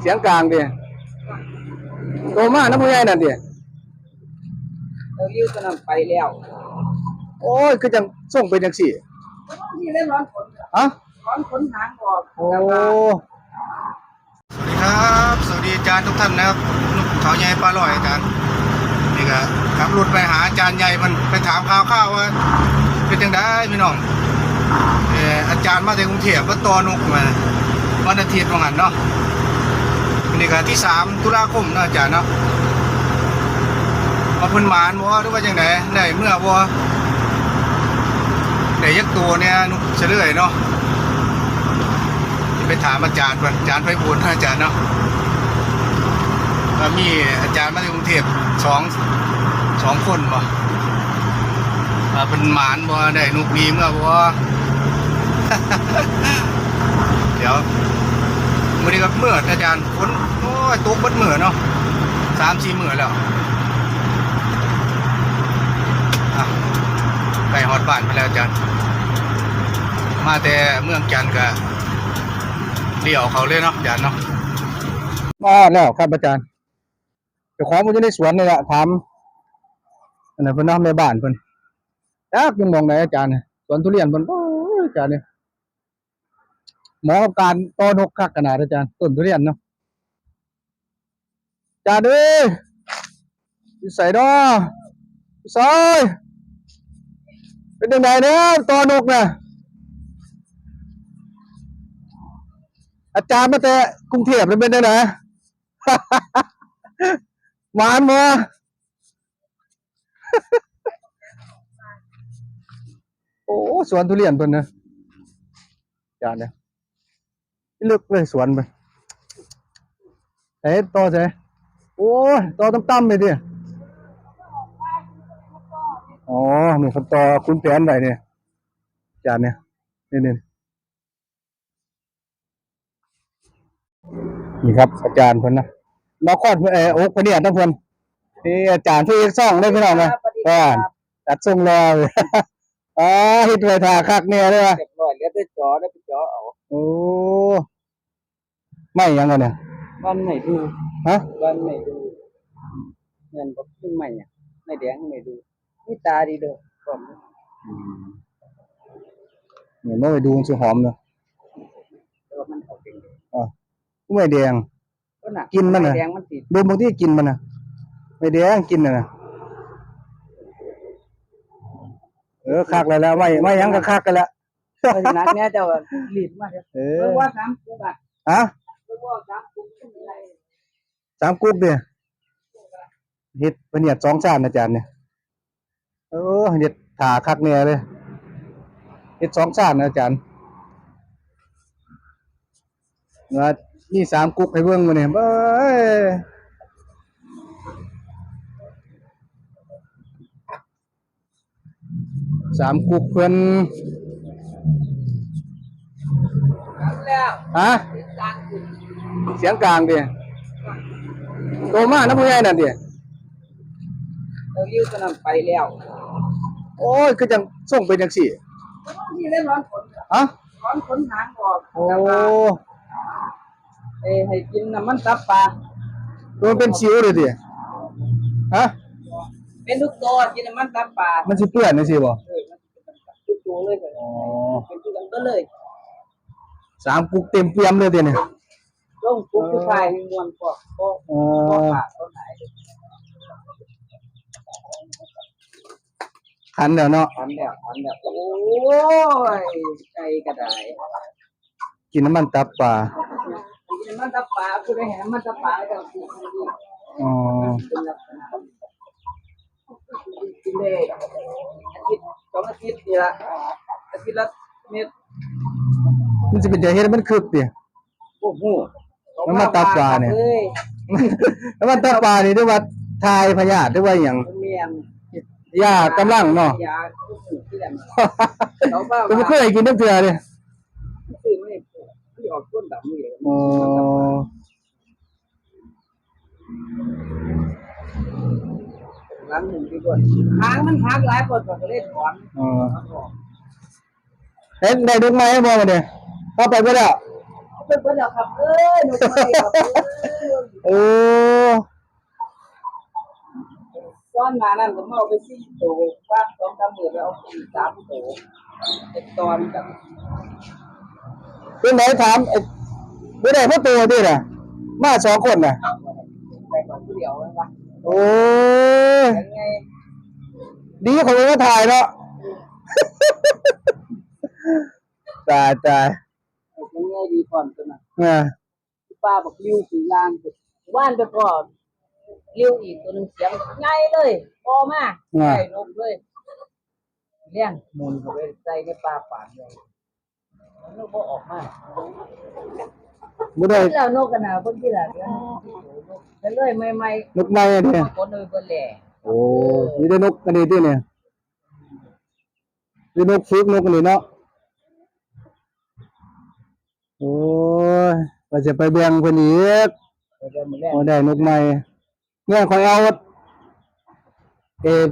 เสียงกลางดิโตมาน้ำผู้ใหญ่นั่นดิเรายิ้วตัวนั้นไปแล้ว โอ้ยคือจังส่งเป็นจังสี่นี่เล่นร้อนขนฮะร้อนขนหางออกโอ้สวัสดีครับ สวัสดีอาจารย์ทุกท่านนะครับลูกเขาใหญ่ปลาลอยอาจารย์นี่ก็ขับรถไปหาอาจารย์ใหญ่มันไปถามข่าวข้าวว่าเป็นจังได้พี่น้องเอออาจารย์มาจากกรุงเทพว่าตอนกมา วันอาทิตย์วันหันเนาะวันนี่ก็ที่สามตุลาคมเนาะอาจารย์เนาะมาเพิ่นหมานบ่หรือว่าจังไดได้เมื่อบ่ได้ยักตัวเนี่ยนุกเฉลยเนาะไปถามอาจารย์ก่อนอาจารย์ไปบุญอาจารย์เนาะว่ามีอาจารย์มาจากกรุงเทพสองสองคนบ่ว่าเป็นหมานบ่ได้นุกมีเมื่อบ่ ดี๋ยวมือนี้ก็เมื่ออาจารย์ฝนโอ้ยตกเบิดมื้อเนาะสามสี่เมื้อแล้วอะใกล้ฮอดบ้านไปแล้วอาจารย์มาแต่เมืองจันทร์ก็เดี่ยวเขาเลยเนาะอาจารย์เนาะมาแล้วครับอาจารย์เจ้าของมันอยู่ในสวนนี่แหละถามอันนั้นเพิ่นนาะแม่บ้านเพิ่นจักยังมองไหนอาจารย์สวนทุเรียนเพิ่นโอ้ยอาจารย์เนี่ย หมาะกับการต้อนกคักขนาดอาจารย์ต้นทุเรียนเนาะอาจารย์เอ้อใส่ดออยู่ซอยเป็นยังไงเนี่ยต้อนกน่ะอาจารย์มาแต่กรุงเทพเลยเป็นได้ไหนหวานมาโอ้สวนทุเรียนเพิ่นนะอาจารย์เนี่ย ลึกเลยสวนไปเอ๊ะต่อใช่โอ้ยต่อต่ำๆเลยดิอ๋อนี่เขาต่อคุณแผนไว้เนี่ยอาจารย์เนี่ยนี่นี่นี่ครับ อาจารย์เพิ่นนะมาคอดเออโอ๊กพะเนี่ยทั้งเพิ่นนี่อาจารย์ที่ซ่องได้พี่น้องนะอ่าตัดทรงรอเลยอ่าเฮ็ดไว้ท่าคักแน่เลยว่ะเรียบร้อยแล้วไปจ่อได้ไปจ่อเอาโอ้ ไม่ยังกันเนี่ยวันไหนดูฮะวันไหนดูเงินบอกขึ้นใหม่อะไม่แดงไม่ดูนี่ตาดีเด้อก่อนเนี่ยเมื่อไปดูมันสิหอมเนาะแต่ว่ามันออกเป็นอ่าไม่แดงก็น่ะกินมันน่ะไแดงมันติดดูบางที่กินมันน่ะไม่แดงกินน่ะนะเออคักแล้วแล้วไม่ไม่ยังก็คักกันแล้วเพราะฉะนั้นแม่เจ้ารีบมากเลยเอเพอราะว่าสามกุ๊กอะฮะเพราะว่า สามกุ๊กเป็นอะไรสามกุ๊กเดียเฮ็ดเป็นเนี่ยสองชาติอาจารย์เนี่ยเออเฮ็ดถาคักเนี่ยเลยเฮ็ดสองชาตินะอาจารย์เนื้อนี่สามกุ๊กให้เบิ่งมาเนี่ยเบ้ยสามกุ๊กเพิ่นแล้วฮะสามกุ๊ก เสียงกลางดิโตมาน้ำผู้ใหญ่นั่นดิเรายิ้วตัวนั้นไปแล้วโอ้ยคือจังส่งเป็นจังสี่นี่เล่นร้อนขนฮะร้อนขนหางออกโอ้แล้วก็เอ้ให้กินน้ำมันตับปลาตัวมันเป็นสิวเลยดิฮะเป็นทุกตัวกินน้ำมันตับปลามันสิเปื้อนจังซี่บ่เออมันเป็นทุกตัวเลยเลยอ๋อเป็นทุกตัวเลยสามกุกเต็มเปี่ยมเลยดิเนี่ ยลงปุ๊บคือพายให้มวนพวกก็อ๋อก็ขาดต้นไหนขันแล้วเนาะทันแล้วทันแล้วโอ้ยไก่กระไดกินน้ำมันตับปลากินน้ำมันตับปลาคือได้เห็นน้ำมันตับปลาแล้วก็กินดีอ๋อเป็นลักษณะกินได้อาทิตย์สองอาทิตย์นี่ละอาทิตย์ละเม็ดมันจะเป็นจะเฮ็ดให้มันคึกดิโอ้โห น้ำมันตับปลาเนี่ยเอ้ยน้ำมันตับปลานี่เรียกว่าทายพยาธิหรือว่าหยังเมียนยากำลังเนาะ ยาทุกสิ่งที่แหลมเขาบ้าแต่บ่เคยกินน้ำเกลือเลยซื้อไม่ไม่ออกต้นดำนี่เลยอ๋อหลังหนึ่งที่ก่อนหางมันหักหลายคนก็เลยถอนอ๋อเฮ็ดได้ลูกไม้บ่มาเนี่ยเข้าไปบ่แล้ว เเพิ่นเพิ่นแล้วครับเอ้ยนกไม้ครับเอ้ยโอ้ก้อนมานั่นก็มาเอาไปสี่ตัวว่างสองสามหมื่นแล้วเอาสี่สามตัวเป็นตอนกับเป็นไหนถามไอ้บ่ได้พ่อตัวดิน่ะมาสองคนน่ะ ไปก่อนผู้เดียวไว้ว่าโอ้ยยังไงดีเขาเลยมาถ่ายเนาะ ตายตาย ยังไงดีก่อนตัวน่ะ อ่าป้าบอกลิ้วสีล่างว่านไปก่อนลิ้วอีกตัวหนึงเสียงใหญ่เลยพอมาใหญ่นกเลยเลี้ยงหมุนเข้าไปใส่ในปลาป่านเลยมันนกบ่ออกมาบ่ได้แล้วนกกันนะเพิ่นที่ละเดือนแล้วเลยใหม่นกไม้อันๆเนี่ยมาคนเลยเพิ่นแหล่โอ้มีแต่นกอันนี้ติเนี่ยมีนกฝึกนกอันนี้เนาะ โอ้ยว่าจะไปแบ่งเพิ่นอีกเดี๋ยวมื้อแรกโอ้ได้นกใหม่เนี่ยคอยเอาเออ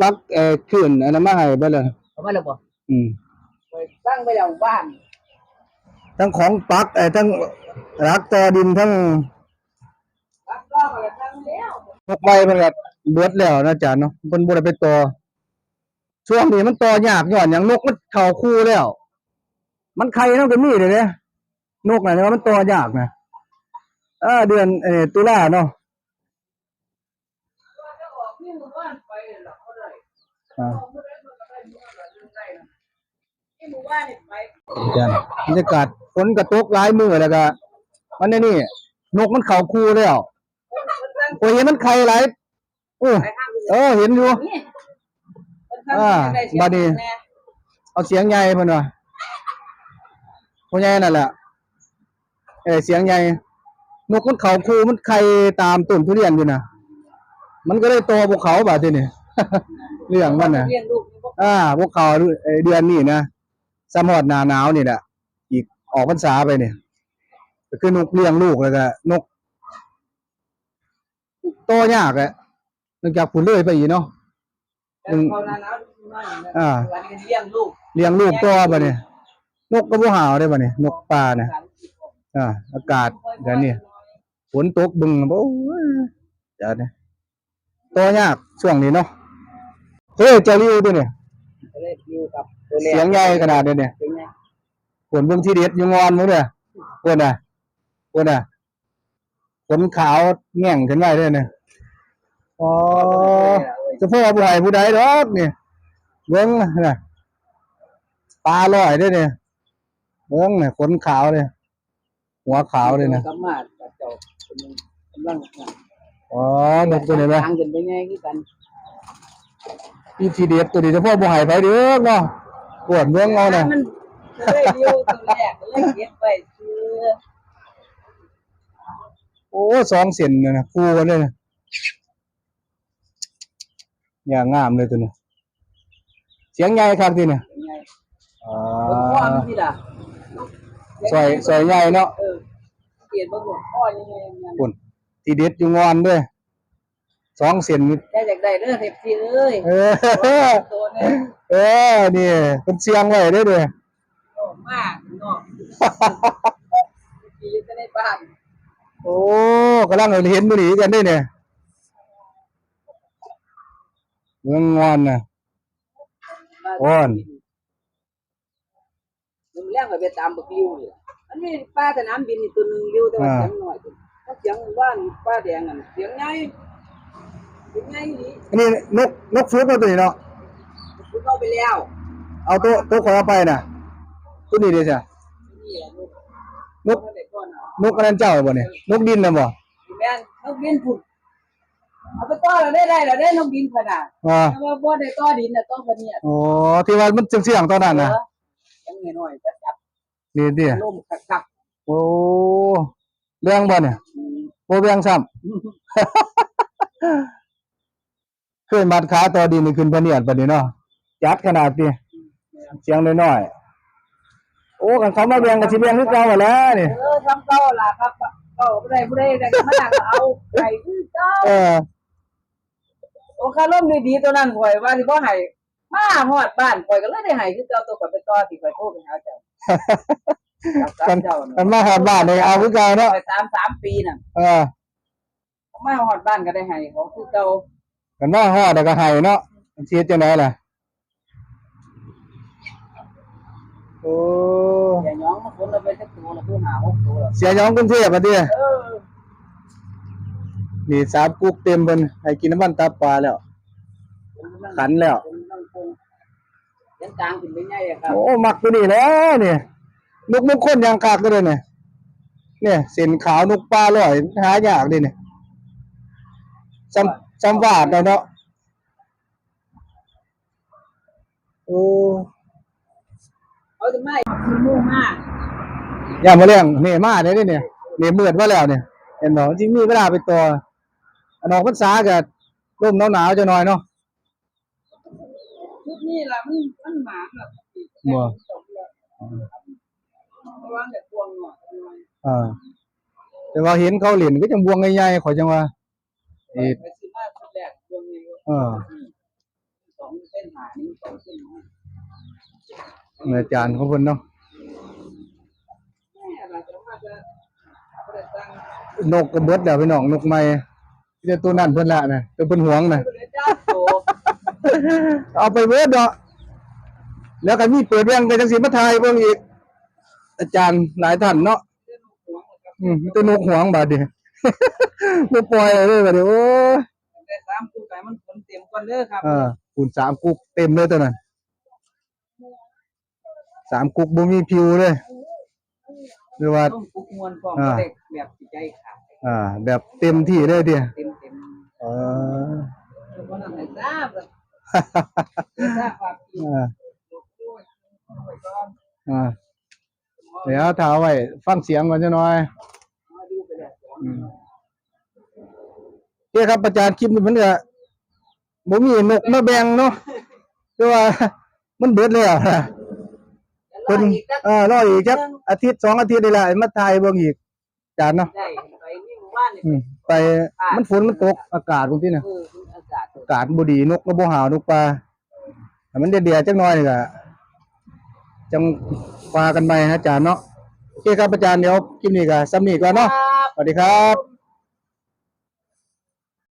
ปลักเออขึ้นอันนั้นมาให้เบิดเลยเอามาแล้วบ่อืมไปตั้งไว้แล้วบ้าน ทั้งของปลักเออทั้งรักต่อดินทั้งตั้งก็มาแล้วตั้งแล้วนกไม้เพิ่นก็เบิดแล้วนะอาจารย์เนาะเพิ่นบ่ได้ไปต่อช่วงนี้มันต่อยากย้อนหยังนกมันเข้าคู่แล้ว มันไข่นำก็มีเด้เด้ นกน่ะแต่ว่ามันต่อยากนะเออเดือนเออตุลาเนาะจะออกนี่หมู่บ้านไปแล้วเขาได้อ่าเอาบ่ได้มันก็ได้อยู่นั่นล่ะอยู่ใกล้น่ะนี่หมู่บ้านนี่ไปอาจารย์บรรยากาศฝนกระตกหลายมื้อแล้วก็มันนี่นี่นกมันเข้าคู่แล้วเพิ่นตั้งโอ้ยเห็นมันไข่หลายโอ้ไปทางอื่นเออเห็นอยู่นี่เพิ่นตั้งอ่าได้เสียงบัดนี้แน่เอาเสียงใหญ่เพิ่นว่าพ่อใหญ่นั่นแหละ เออเสียงใหญ่นกมันเขาคูมันไข่ตามต้นทุเรียนอยู่น่ะมันก็เลยโตพวกเขาบาดทีนี่เรื่องมันน่ะเลี้ยงลูกนี่บ่อ่าพวกเขาเอ่อเดือนนี้นะสมอดหนาหนาวนี่แหละอีกออกพรรษาไปเนี่ยก็คือนกเลี้ยงลูกแล้วก็นกโตยากแหละเนื่องจากผุนเลยไปอีกเนาะแต่เขาหน้าหนาวน้อยนะอ่าวันนี้เลี้ยงลูกเลี้ยงลูกตัวบ่เนี่ยนกก็บ่หาวได้บ่เนี่ยนกป่าเนี่ย อ่าอากาศเดี๋ยวนี้ฝนตกบึงบ่โอ้ยเดี๋ยวนี้ตัวยากช่วงนี้เนาะเฮ้ยเจ้าริวตัวเนี่ยก็เลยอยู่กับตัวแรกเสียงใหญ่ขนาดนี้เนี่ยเสียงใหญ่ฝนเบิ่งที่เด็ดอยู่งอนมื้อเด้อเพิ่นน่ะเพิ่นน่ะขนขาวแง่งขึ้นไว้เด้อเนี่ยอ๋อเฉพาะผู้ใดผู้ใดดอกนี่เบิ่งน่ะปลาลอยเด้อเนี่ยเบิ่งน่ะขนขาวเลย หัวขาวเลยนะกำมากับเจ้าเป็นกำลังอ๋อนกตัวนี้ไหมทางกันไปไงคือกันอีทีเด็ดตัวนี้เฉพาะบ่ใหายไปเด้อเนาะปวดเมืองเอาน่ะมันเลยเดียวตัวแรกเลยเก็บไว้คือโอ้สองเส้นน่ะนะคู่กันเลยนะอย่างงามเลยตัวนี้เสียงใหญ่ครับทีเนี่ยยังไงอ่เบิ่งพ่อามันสิล่ะ ซอยซอยใหญ่เนาะเออเปลี่ยนบ่หมดพ่อยังไงยังไงปุ่นทีเด็ดอยู่งอนด้วยสองเส้นนี่ได้จากได้เด้อเทปซีเอ้ยเออ ตัวนี้เออนี่เป็นเสียงไว้เด้อเด้อโอ้มากเนาะอยู่ในบ้านโอ้กำลังเห็นมื้อนี้กันเด้อเนี่ยเมืองงอนน่ะอ้อนมัน เลี้ยงไปตามบักลิวนี่อันนี้ป้าสนามบินนี่ตัวหนึงลิวแต่ว่าเสียงน้อยถ้าเสียงว่านป้าแดงนั่นเสียงใหญ่เสียงใหญ่นี่อันนี้นกนกฟลุกเนาะตัวนี้เนาะคุณเอาไปแล้ว เอาตัวตัวขอเอาไปน่ะตัวนี้เด้จ้ะนี่แหละลูกนกเอาไปก่อนเอานกอันนั้นเจ้าบ่เนี่ยนกดินน่ะบ่แม่นนกบินผุดเอาไปต่อเราได้ได้เราได้นกบินขนาดอ่าแต่ว่าบ่ได้ต่อดินน่ะต้องพะเนียดอ๋อที่ว่ามันเสียงๆตอนนั้นน่ะยังน้อยๆจะ จับนี่ติลมคักโอ้เรื่องบ่เนี่ยๆอืมบ่เรื่องซ้ำขึ้นบัดขาต่อดินนี่ขึ้นพะเนียดบัดนี้เนาะจัดขนาดนี้เสียงน้อยๆโอ้กันเขามาเบียงก็สิเบียงคือเก่าหั่นแหล้วนี่เออทำเก่าล่ะครับเก่าบ่ได้บ่ได้แต่ก็มานั่งเอาไก่คือเก่าเออโอ้คารมดีๆตัวนั้นข่อยว่าสิบ่ให้มาฮอดบ้านข่อยก็เลยได้ให้คือเก่าตัวข่อยไปต่อสิข่อยโทรไปหาเจ้า รักษาเจ้ามันมาหอดบ้านเลยเอาคือเก่าเนาะไปตามสามปีน่ะเออเขามาหอดบ้านก็ได้ให้เขาคือเก่ากันมาหอดแล้วก็ให้เนาะมันสิเฮ็ดจังไดล่ะโอ้อย่าย้องมาคนเราไปสักตัวละเพื่อหาหกตัวละเสียยองกรุงเทพอะติเออนี่สามกุ๊กเต็มเพิ่นให้กินน้ำมันตับปลาแล้วขันแล้วเป็นนั่งคง ยังกลางถึงไม่ง่ายอะครับโอ้มักตัวนี้แหล้วเนี่ยนกมงคลยางกากก็เลยเนี่ยเนี่ยเส้นขาวนกปลาลอยหายากดิเนี่ยจำจำวาดแล้วเนาะโอ้เขาจะไม่คือมุ่งมากยามมาเรื่องเนี่ยมาได้เด้เนี่ยเนี่ยมืดมาแล้วเนี่ย เห็นบ่จริงมีเวลาไปต่ออันออกพรรษาก็ร่มหนาวๆจะหน่อยเนาะ ชุดนี้ละมันมันหมาแบบบ่จบเลยเพราะว่าแต่พวงหน่อยหน่อยอ่าแต่ว่าเห็นเขาเล่นก็จังบวงใหญ่ๆขอยจังว่าเอ็ดไปซื้อมาชุดแรกพวงนี้เออสองเส้นหานี้สองเส้นหาเมื่ออาจารย์ของเพิ่นเนาะแม่เราจะมาจะเอาไปตั้งนกก็เบิดแล้วพี่น้องนกใหม่ที่ตัวนั้นเพิ่นละน่ะตัวเพิ่นหวงน่ะไป เลยจ้าโตเอาไปเบิดเนาะแล้วก็มีเปิดแว่งไปจังสิมาถ่ายเบิ่งอีก อาจารย์หลายท่านเนาะเส้นหัวนะครับอืมมีแต่นกหวงบาดนี้บ่ปล่อยเลยบาดนี้โอ้ยได้สามคู่ไก่มันผลเต็มก่อนเด้อครับอ่าคูณสามกุ๊กเต็มเลยตัวนั้นสามกุ๊กบ่มีผิวเลยหรือว่าต้องปุกมวนพร้อมอ่าเด็กแบบจิตใจขาดอ่า แบบเต็มที่เลยเดียเต็มเต็ม เออ ทุกคนอะไรทราบ เลยทราบความจริงอ่าด้วยไปก่อนอ่าเดี๋ยวถามไว้ ฟังเสียงก่อนจะหน่อยมาดูไปเลยอืมโอเคครับอาจารย์คลิปนี้มันก็บ่มีนกมาแบ่งเนาะแต่ว่า มันเบิดแล้วนะเพิ่เพิ่นเออรออีกจักอาทิตย์สองอาทิตย์นี่แหละมาถ่ายเบิ่งอีกอาจารย์เนาะได้ไปนี่หมู่บ้านนี่อืมไปมันฝนมันตกอากาศพวกที่น่ะคืออา กาศอากาศบ่ดีนกก็บ่หาวนกปลาให้มันเดียๆจักหน่อยนี่ก็จังปลากันไปนะอาจารย์เนาะโอเคครับอาจารย์เดี๋ยวคลิปนี้ก็ซ้ำนี้ก่อนเนาะครับสวัสดีครับ